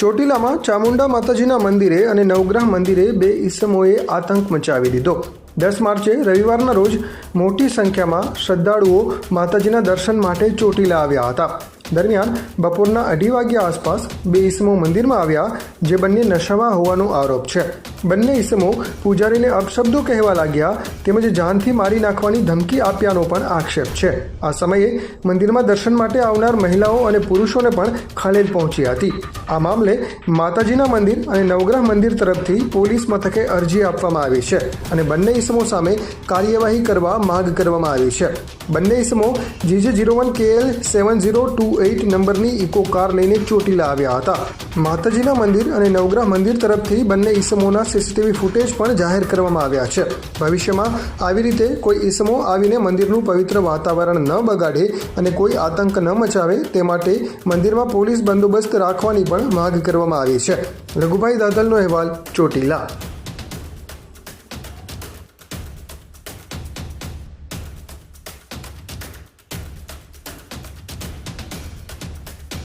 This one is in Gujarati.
ચોટીલામાં ચામુંડા માતાજીના મંદિરે અને નવગ્રહ મંદિરે બે ઈસમોએ આતંક મચાવી દીધો. દસ માર્ચે રવિવારના રોજ મોટી સંખ્યામાં શ્રદ્ધાળુઓ માતાજીના દર્શન માટે ચોટીલા આવ્યા હતા. દરમિયાન બપોરના અઢી વાગ્યા આસપાસ બે ઈસમો મંદિરમાં આવ્યા, જે બંને નશામાં હોવાનો આરોપ છે. બંને ઈસમો પૂજારીને અપશબ્દો કહેવા લાગ્યા તેમજ જાનથી મારી નાખવાની ધમકી આપ્યાનો પણ આક્ષેપ છે. આ સમયે મંદિરમાં દર્શન માટે આવનાર મહિલાઓ અને પુરુષોને પણ ખલેલ પહોંચી હતી. આ મામલે માતાજીના મંદિર અને નવગ્રહ મંદિર તરફથી પોલીસ મથકે અરજી આપવામાં આવી છે અને બંને ઈસમો સામે કાર્યવાહી કરવા માંગ કરવામાં આવી છે. બંને ઈસમો GJ zero one KL seven zero two eight નંબરની ઇકો કાર લઈને ચોટીલા આવ્યા હતા. માતાજીના મંદિર અને નવગ્રહ મંદિર તરફથી બંને ઈસમોના સીસીટીવી ફૂટેજ પણ જાહેર કરવામાં આવ્યા છે. ભવિષ્યમાં આવી રીતે કોઈ ઈસમો આવીને મંદિરનું પવિત્ર વાતાવરણ ન બગાડે અને કોઈ આતંક ન મચાવે તે માટે મંદિરમાં પોલીસ બંદોબસ્ત રાખવાની પણ માંગ કરવામાં આવી છે. રઘુભાઈ દાદલનો અહેવાલ ચોટીલા.